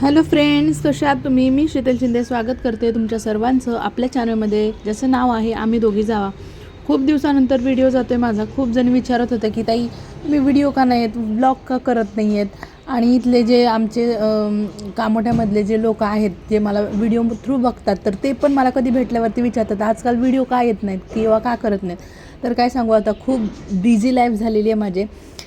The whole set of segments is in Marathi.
हॅलो फ्रेंड्स कशा आहात तुम्ही? मी शीतल शिंदे. स्वागत करते तुमच्या सर्वांचं आपल्या चॅनलमध्ये ज्याचं नाव आहे आम्ही दोघी जावा. खूप दिवसानंतर व्हिडिओ जातो आहे माझा. खूप जण विचारत होतं की ताई तुम्ही व्हिडिओ का नाही आहेत ब्लॉग का करत नाही आहेत आणि इथले जे आमचे कामोठ्यामधले जे लोक आहेत जे मला व्हिडिओ थ्रू बघतात तर ते पण मला कधी भेटल्यावरती विचारतात आजकाल व्हिडिओ का येत नाहीत? किंवा का करत नाहीत? तर काय सांगू आता खूप बिझी लाईफ झालेली आहे माझे.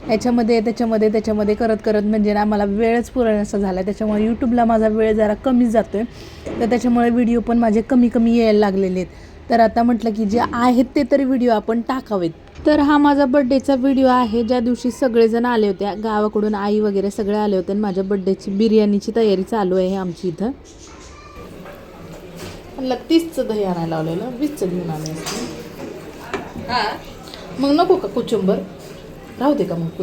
याच्यामध्ये त्याच्यामध्ये त्याच्यामध्ये करत करत म्हणजे ना मला वेळच पुरेसा झाला त्याच्यामुळे यूट्यूबला माझा वेळ जरा कमी जातो आहे तर त्याच्यामुळे व्हिडिओ पण माझे कमी कमी यायला लागलेले आहेत. तर आता म्हटलं की जे आहेत ते तरी व्हिडिओ आपण टाकावेत. तर हा माझा बड्डेचा व्हिडिओ आहे. ज्या दिवशी सगळेजण आले होते गावाकडून आई वगैरे सगळे आले होते आणि माझ्या बड्डेची बिर्याणीची तयारी चालू आहे आमची इथं. तीसचं दही आणायला लावलेलं वीसचं घेऊन आले हा. मग नको का कुचुंबर? राहू दे का मग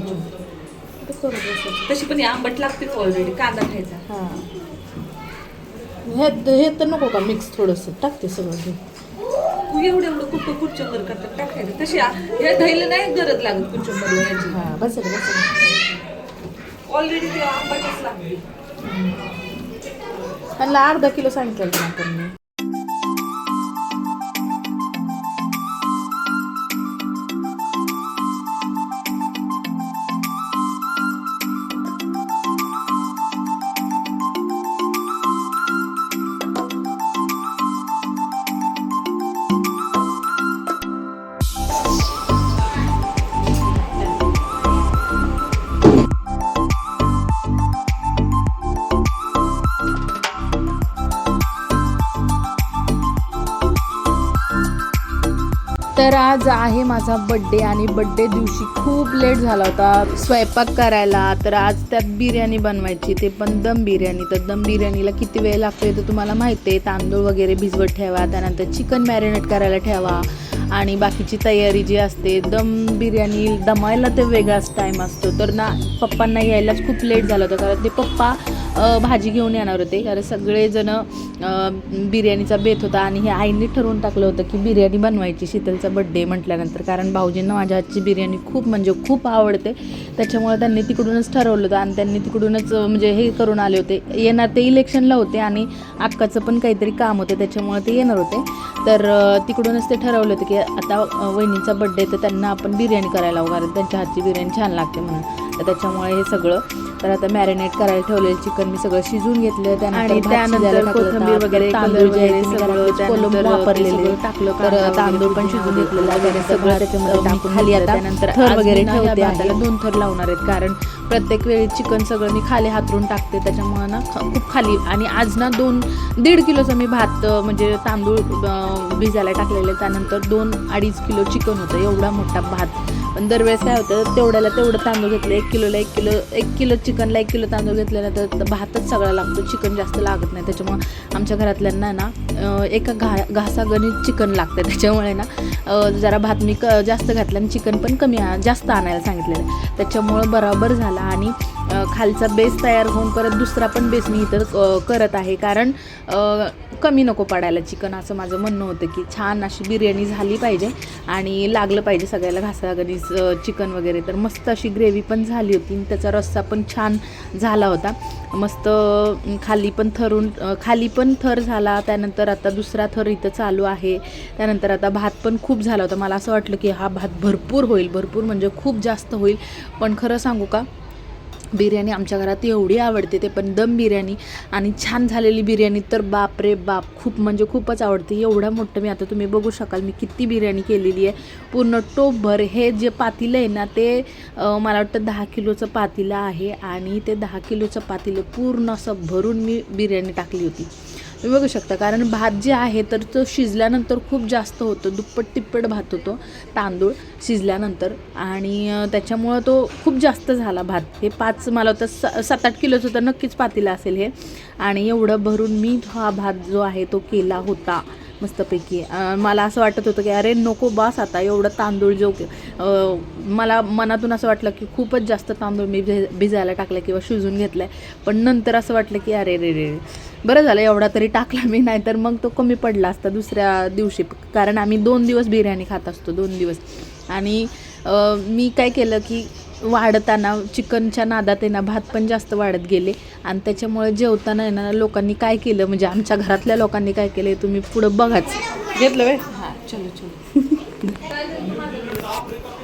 बसायचं. तशी पण ही आंबट लागतेच ऑलरेडी कांदा खायचा. हां. हे हे तर नको का मिक्स थोडंसं? टाकते सगळं तू एवढं एवढं कुठं कुचंबर करतात टाकायचं. तशी आ- हे दहीला नाही गरज लागत कुचंबर याची हां बस बस. ऑलरेडी ते आंबटच लागते. त्यांना अर्धा किलो सांगितलं ना आपण. मी तर आज आहे माझा बड्डे आणि बड्डे दिवशी खूप लेट झाला होता. स्वयंपाक करायला. तर आज त्यात बिर्याणी बनवायची. ते पण दम बिर्याणी. तर दम बिर्याणीला किती वेळ लागतो तर तुम्हाला माहिती आहे तांदूळ वगैरे भिजवत ठेवा. त्यानंतर चिकन मॅरिनेट करायला ठेवा. आणि बाकीची तयारी जी असते दम बिर्याणी दमायला ते वेगळाच टाईम असतो. तर ना पप्पांना यायलाच खूप लेट झालं होतं कारण ते पप्पा भाजी घेऊन येणार होते. कारण सगळेजणं बिर्याणीचा बेत होता आणि हे आईने ठरवून टाकलं होतं की बिर्याणी बनवायची शीतलचा बड्डे म्हटल्यानंतर. कारण भाऊजींना माझ्या हातची बिर्याणी खूप म्हणजे खूप आवडते. त्याच्यामुळे त्यांनी तिकडूनच ठरवलं होतं आणि त्यांनी तिकडूनच म्हणजे हे करून आले होते. येणार ते इलेक्शनला होते आणि अक्काचं पण काहीतरी काम होतं त्याच्यामुळे ते येणार होते. तर तिकडूनच ते ठरवलं होतं की आता वहिनीचा बड्डे तर त्यांना आपण बिर्याणी करायला लावू कारण त्यांच्या हातची बिर्याणी छान लागते म्हणून. तर त्याच्यामुळे हे सगळं तर आता मॅरिनेट करायला ठेवलेलं चिकन मी सगळं शिजून घेतलं त्यानंतर कोथिंबीर वगैरे, तांदूळ जे आहे वापरलेले टाकलं, तर तांदूळ पण शिजून घेतलेला वगैरे वगैरे सगळं सगळं त्याच्यामध्ये त्याच्यामध्ये टाकून खाली. आता त्यानंतर थर वगैरे ठेवते. दोन थर लावणार आहेत कारण प्रत्येक वेळी चिकन सगळं मी खाली हातरून टाकते त्याच्यामुळं ना खूप खाली आणि आज ना दोन दीड किलोचा मी भात म्हणजे तांदूळ भिजायला टाकलेले त्यानंतर दोन अडीच किलो चिकन होतं एवढा मोठा भात पण दरवेळेस काय होतं तेवढ्याला तेवढं तांदूळ घेतलं एक किलोला एक किलो एक किलो चिकनला एक किलो तांदूळ घेतलेला तर भातच सगळा लागतो चिकन जास्त लागत नाही. त्याच्यामुळं आमच्या घरातल्यांना ना एका घा घासागणित चिकन लागतं त्याच्यामुळे ना जरा भात मी क जास्त घातला आणि चिकन पण कमी आ- जास्त आणायला सांगितलेलं आहे. त्याच्यामुळं बरोबर झाला आणि खालचा बेस तयार होऊन परत दुसरा पण बेस मी इतर करत आहे. कारण कमी नको पडायला चिकन असं माझं म्हणणं होतं की छान अशी बिर्याणी झाली पाहिजे आणि लागलं पाहिजे सगळ्याला घासागणीस चिकन वगैरे. तर मस्त अशी ग्रेव्ही पण झाली होती आणि त्याचा रस्सा पण छान झाला होता. मस्त खाली पण थरून खाली पण थर झाला. त्यानंतर आता दुसरा थर इथं चालू आहे. त्यानंतर आता भात पण खूप झाला होता. मला असं वाटलं की हा भात भरपूर होईल. भरपूर म्हणजे खूप जास्त होईल. पण खरं सांगू का? बिर्याणी आमच्या घरात एवढी आवडते ते पण दम बिर्याणी. आणि छान झालेली बिर्याणी तर बाप रे बाप खूप म्हणजे खूपच आवडते. एवढं मोठं मी आता तुम्ही बघू शकाल मी किती बिर्याणी केलेली आहे. पूर्ण टोपभर हे जे पातीलं आहे ना ते मला वाटतं दहा किलोचं पातीलं आहे. आणि ते दहा किलोचं पातीलं पूर्ण असं भरून मी बिर्याणी टाकली होती. तुम्ही बघू शकता. कारण भात जे आहे तर तो शिजल्यानंतर खूप जास्त होतो. दुप्पट तिप्पट भात होतो तांदूळ शिजल्यानंतर. आणि त्याच्यामुळं तो खूप जास्त झाला भात. हे पाच मला होतं स सात आठ किलोचं तर नक्कीच पातीला असेल हे. आणि एवढं भरून मी हा भात जो आहे तो केला होता मस्तपैकी. मला असं वाटत होतं की अरे नको बास आता एवढं तांदूळ जो मला मनातून असं वाटलं की खूपच जास्त तांदूळ मी भिजायला टाकलं किंवा शिजून घेतलं आहे पण नंतर असं वाटलं की अरे रे रे. बरं झालं एवढा तरी टाकला मी नाही तर मग तो कमी पडला असता दुसऱ्या दिवशी. कारण आम्ही दोन दिवस बिर्याणी खात असतो दोन दिवस. आणि मी काय केलं की वाढताना चिकनच्या नादात आहे ना भात पण जास्त वाढत गेले. आणि त्याच्यामुळे जेवताना आहे ना लोकांनी काय केलं म्हणजे आमच्या घरातल्या लोकांनी काय केलं तुम्ही पुढं बघाच. घेतलं वे हा चलो चलो.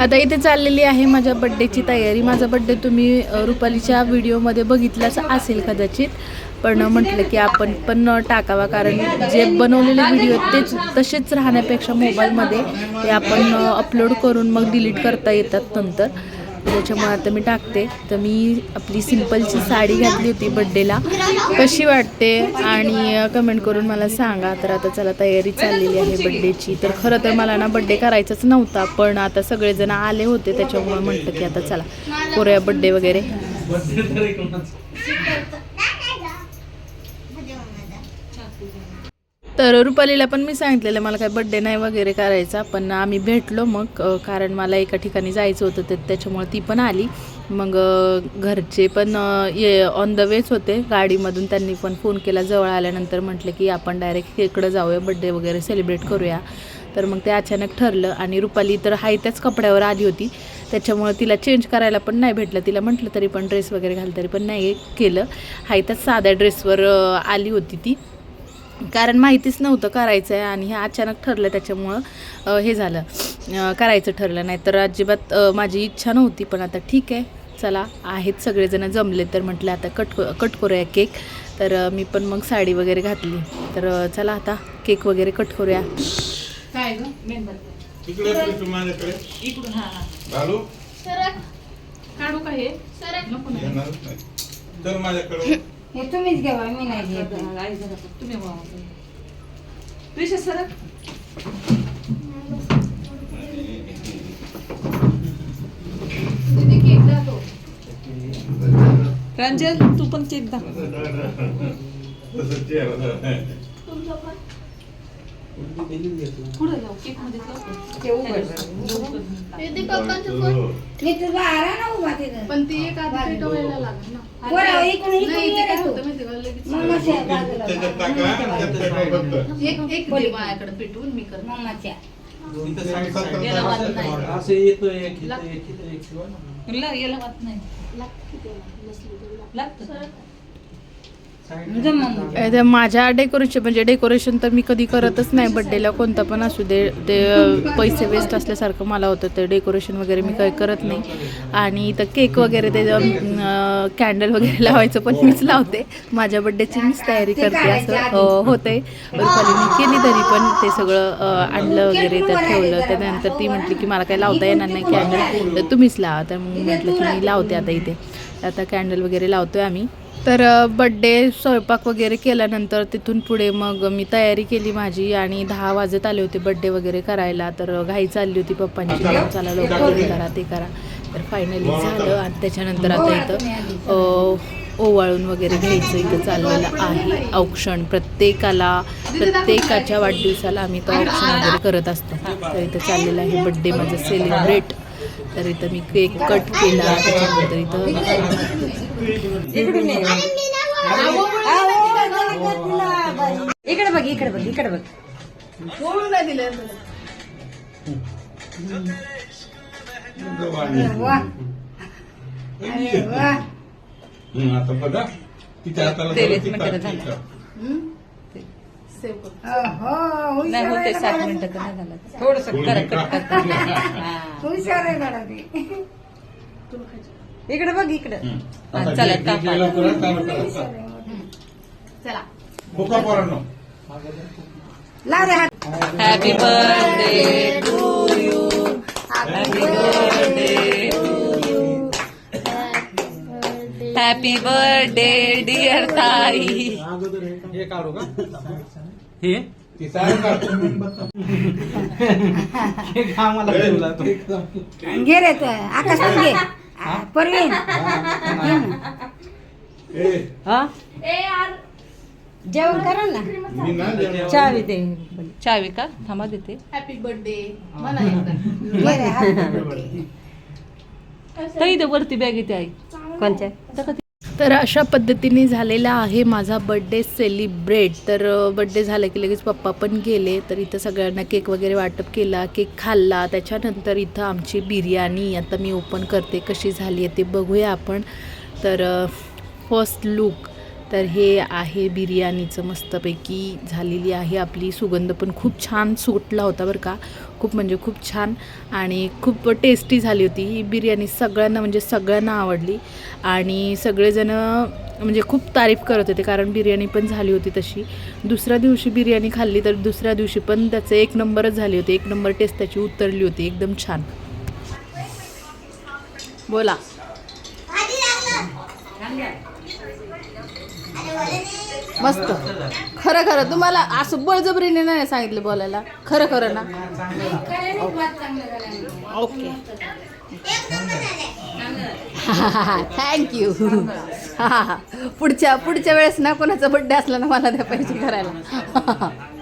आता इथे चाललेली आहे माझ्या बड्डेची तयारी. माझा बड्डे तुम्ही रुपालीच्या व्हिडिओमध्ये बघितलाच असेल कदाचित. पण म्हटलं की आपण पण टाकावा कारण जे बनवलेले व्हिडिओ तेच तसेच राहण्यापेक्षा मोबाईलमध्ये ते आपण अपलोड करून मग डिलीट करता येतात नंतर. त्याच्यामुळे आता मी टाकते. तर मी आपली सिम्पलची साडी घातली होती बड्डेला कशी वाटते? आणि कमेंट करून मला सांगा. तर आता चला तयारी चाललेली आहे बड्डेची तर खरं तर मला ना बड्डे करायचाच नव्हता पण आता सगळेजण आले होते त्याच्यामुळे म्हटलं की आता चला करूया बड्डे वगैरे. तर रुपालीला पण मी सांगितलेलं मला काय बड्डे नाही वगैरे करायचा पण आम्ही भेटलो मग कारण मला एका ठिकाणी जायचं होतं तर त्याच्यामुळे ती पण आली. मग घरचे पण ये ऑन द वेच होते. गाडीमधून त्यांनी पण फोन केला जवळ आल्यानंतर म्हटलं की आपण डायरेक्ट इकडं जाऊया बड्डे वगैरे सेलिब्रेट करूया. तर मग ते अचानक ठरलं आणि रुपाली तर हाय त्याच कपड्यावर आली होती. त्याच्यामुळे तिला चेंज करायला पण नाही भेटलं. तिला म्हटलं तरी पण ड्रेस वगैरे घाल तरी पण नाही केलं. हाय त्याच साध्या ड्रेसवर आली होती ती. कारण माहितीच नव्हतं करायचं आहे आणि हे अचानक ठरलं त्याच्यामुळं हे झालं. करायचं ठरलं. नाही तर अजिबात माझी इच्छा नव्हती पण आता ठीक आहे. चला आहेत सगळेजण जमले तर म्हटलं आता कट कट करूया केक. तर मी पण मग साडी वगैरे घातली. तर चला आता केक वगैरे कट करूया. काय काढू हे तुम्हीच घ्यावा मी नाही घेत. आई जरा बघ, तुम्ही बघा. सरक प्रांजल तू पण केक दाखव पुढे केकमध्ये ते उघड. हो. मी तुझा आरा ना उभा तिथं. पण ती एक आधी पेटवायला लागेल ना. बरं इकडून इकडून नाही ते ये काय रे तू. होतं माहिती का? लगेच मम्माच्या बाजूला त्याच्यात टाका त्यात पेट्रोल बंद. एक एक दे माझ्याकडे पेटवून मी कर मम्माच्या याला वाद नाही. असं येतो एक इथं एक इथं एक शिवाय ना. तुला याला वाद नाही. लागतं जम मम्मा ते माझ्या डेकोरेशन म्हणजे डेकोरेशन तर मी कधी करतच नाही बड्डेला कोणतं पण असू दे ते पैसे वेस्ट असल्यासारखं मला होतं ते डेकोरेशन वगैरे मी काही करत नाही. आणि इथं केक वगैरे ते कॅन्डल वगैरे लावायचं पण मीच लावते. माझ्या बड्डेची मीच तयारी करते असं होते. मी केली तरी पण ते सगळं आणलं वगैरे तर ठेवलं. त्यानंतर ती म्हटली की मला काही लावता येणार नाही कॅन्डल तर तुम्हीच लावा. तर मग म्हटलं की मी लावते आता इथे. आता कॅन्डल वगैरे लावतोय आम्ही. तर बड्डे स्वयंपाक वगैरे केल्यानंतर तिथून पुढे मग मी तयारी केली माझी आणि दहा वाजत आले होते बड्डे वगैरे करायला. तर घाई चालली होती पप्पांची. चला लवकर हे करा ते करा. तर फायनली झालं आणि त्याच्यानंतर आता इथं ओवाळून वगैरे घ्यायचं इथं चाललेलं आहे. औक्षण प्रत्येकाला प्रत्येकाच्या वाढदिवसाला आम्ही तो औक्षण वगैरे करत असतो. तर इथं चाललेलं आहे बड्डे माझं सेलिब्रेट तर इथं मी केक कट केला त्याच्यानंतर इथं. इकडे बघ इकडे बघ इकडे बघ. वा. अरे वा. हं, आता बघा. तिच्या हाताला नाही हुशार होते आहे सात गडा मिनिटं तर नाही झालं. थोडस थोडी करा का? कट करता हुशार आहे गडा ते. इकडे बघ इकडे. हं. हा, आता चला, जे- जे कापा. लवकर आहे, चालू करा. चला. फुका पोरांनो. लाव रे हात. Happy birthday to you happy birthday dear ताई. हे- हे काढू का? हे. हे ठेवला तो. घे रे तू घे. आ, परवीन ए, जेवण करा ना. चावी दे चावी का थांबा देते. हॅपी बर्थडे मला एकदा घे रे हात पकडते. ताई ते वरती बॅग येते आई. कोणच्या? आता का ती- तर अशा पद्धतीने झालेला आहे माझा बड्डे सेलिब्रेट तर बड्डे झाला की लगेच पप्पा पण गेले. तर इथं सगळ्यांना केक वगैरे वाटप केला केक खाल्ला. त्याच्यानंतर इथं आमची बिर्याणी आता मी ओपन करते. कशी झाली आहे ते बघूया आपण. तर फर्स्ट लुक तर हे आहे बिर्याणीचं मस्तपैकी झालेली आहे. आपली सुगंध पण खूप छान सुटला होता बरं का. खूप म्हणजे खूप छान आणि खूप टेस्टी झाली होती. ही बिर्याणी सगळ्यांना म्हणजे सगळ्यांना आवडली आणि सगळेजणं म्हणजे खूप तारीफ करत होते कारण बिर्याणी पण झाली होती तशी. दुसऱ्या दिवशी बिर्याणी खाल्ली तर दुसऱ्या दिवशी पण त्याचं एक नंबरच झाली होती. एक नंबर टेस्ट त्याची उतरली होती. एकदम छान. बोला. मस्त. खरं खरं. तुम्हाला असं बळजबरीने नाही सांगितलं बोलायला. खरं खरं ना? ओके. थँक्यू पुढच्या पुढच्या वेळेस ना कोणाचा बड्डे असला ना मला द्या पाहिजे करायला.